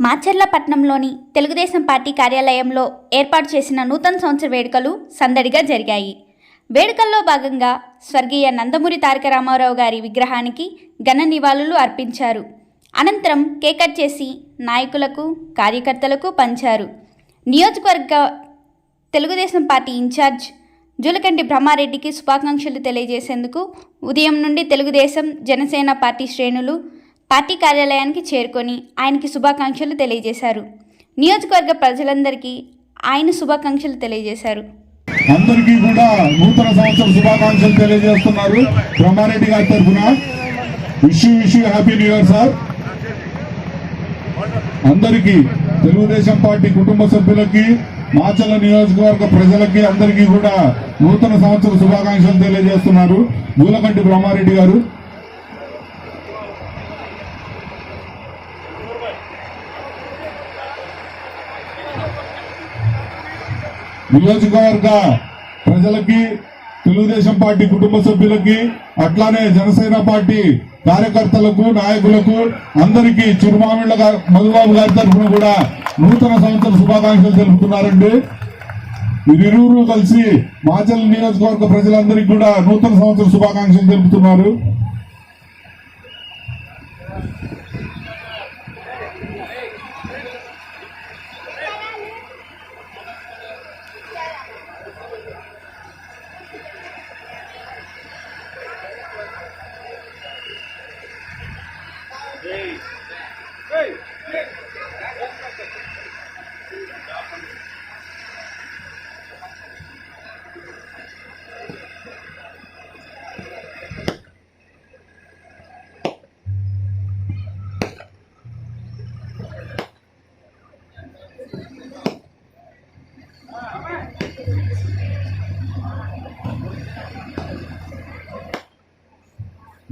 మాచర్లపట్నంలోని Telugu Desam party కార్యాలయంలో ఏర్పాటు చేసిన నూతన సంవత్సర వేడుకలు సందడిగా జరిగాయి. వేడుకల్లో భాగంగా స్వర్గీయ నందమూరి తారక రామారావు గారి విగ్రహానికి ఘన నివాళులు అర్పించారు. అనంతరం కేక్ కట్ చేసి నాయకులకు కార్యకర్తలకు పంచారు. నియోజకవర్గ తెలుగుదేశం పార్టీ ఇన్ఛార్జ్ జూలకంటి బ్రహ్మారెడ్డికి శుభాకాంక్షలు తెలియజేసేందుకు ఉదయం నుండి తెలుగుదేశం జనసేన పార్టీ శ్రేణులు పార్టీ కార్యాలయానికి చేరుకొని ఆయనకి శుభాకాంక్షలు తెలియజేశారు. నియోజకవర్గ ప్రజలందరికీ ఆయన శుభాకాంక్షలు తెలియజేశారు. అందరికీ కూడా నూతన సంవత్సర శుభాకాంక్షలు తెలియజేస్తున్నారు బ్రహ్మారెడ్డి గారి తరఫున. Wish wish happy new year sir అందరికీ తెలుగుదేశం పార్టీ కుటుంబ సభ్యులకి మాచల్ల నియోజకవర్గ ప్రజలకి అందరికీ కూడా నూతన సంవత్సర శుభాకాంక్షలు తెలియజేస్తున్నారు. మూలకంటి బ్రహ్మారెడ్డి గారు. నియోజకవర్గ ప్రజలకి తెలుగుదేశం పార్టీ కుటుంబ సభ్యులకి అట్లానే జనసేన పార్టీ కార్యకర్తలకు నాయకులకు అందరికీ చిరుమామిళ్ళ మధుబాబు గారి తరఫున కూడా నూతన సంవత్సర శుభాకాంక్షలు తెలుపుతున్నారండి. వీరిరువురు కలిసి మాచల్ నియోజకవర్గ ప్రజలందరికీ కూడా నూతన సంవత్సర శుభాకాంక్షలు తెలుపుతున్నారు.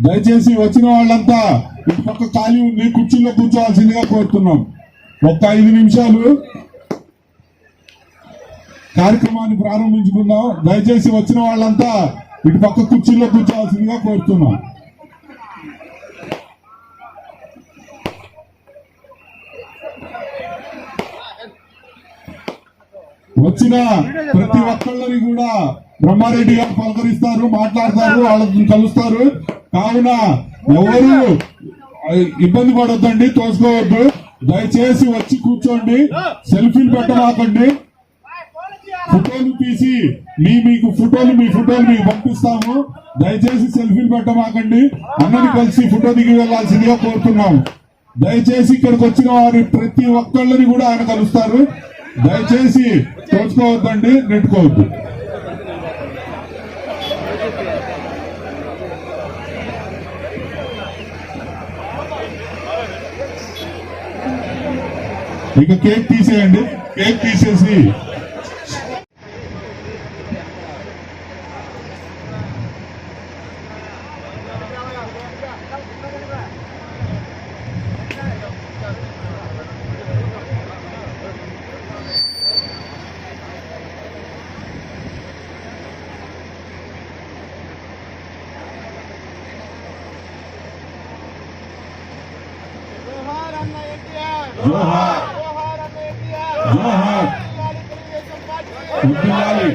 దయచేసి వచ్చిన వాళ్ళంతా ఇటు పక్క ఖాళీ ఉంది కుర్చీలో కూర్చోవాల్సిందిగా కోరుతున్నాం. ఒక్క ఐదు నిమిషాలు కార్యక్రమాన్ని ప్రారంభించుకుందాం. దయచేసి వచ్చిన వాళ్ళంతా ఇటు పక్క కుర్చీలో కూర్చోవాల్సిందిగా కోరుతున్నాం. వచ్చిన ప్రతి ఒక్కళ్ళని కూడా బ్రహ్మారెడ్డి గారు పలకరిస్తారు మాట్లాడతారు వాళ్ళని కలుస్తారు. కావున ఎవరు ఇబ్బంది పడొద్దండి తోసుకోవద్దు. దయచేసి వచ్చి కూర్చోండి సెల్ఫీలు పెట్టమాకండి. ఫోటోలు తీసి మీ మీకు ఫోటోలు మీ ఫోటోలు మీకు పంపిస్తాము. దయచేసి సెల్ఫీలు పెట్టమాకండి. అన్నని కలిసి ఫోటో దిగి వెళ్ళాల్సిందిగా కోరుతున్నాము. దయచేసి ఇక్కడికి వచ్చిన వారి ప్రతి ఒక్కళ్ళని కూడా ఆయన కలుస్తారు. దయచేసి తోచుకోవద్దండి నెట్టుకోవద్దు. ఇక కేక్ తీసేయండి కేక్ తీసేసి జోహార్ ఎన్టీఆర్ జోహార్ జిల్లాని తెలుగుదేశం పార్టీ వర్ధిల్లాలి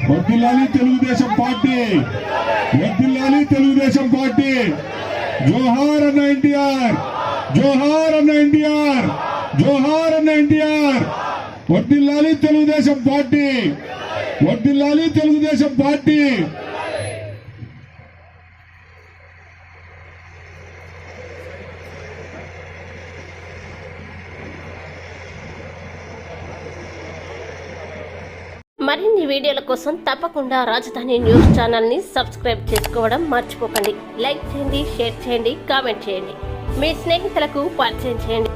వర్ధిల్లాలి తెలుగుదేశం పార్టీ వర్ధిల్లాలి తెలుగుదేశం పార్టీ జోహార్ అన్న ఎన్టీఆర్ జోహార్ అన్న ఎన్టీఆర్ జోహార్ అన్న ఎన్టీఆర్ వర్ధిల్లాలి తెలుగుదేశం పార్టీ వర్ధిల్లాలి తెలుగుదేశం పార్టీ మరిన్ని వీడియోల కోసం తప్పకుండా రాజధాని న్యూస్ ఛానల్ని సబ్స్క్రైబ్ చేసుకోవడం మర్చిపోకండి. లైక్ చేయండి షేర్ చేయండి కామెంట్ చేయండి. మీ స్నేహితులకు పరిచయం చేయండి.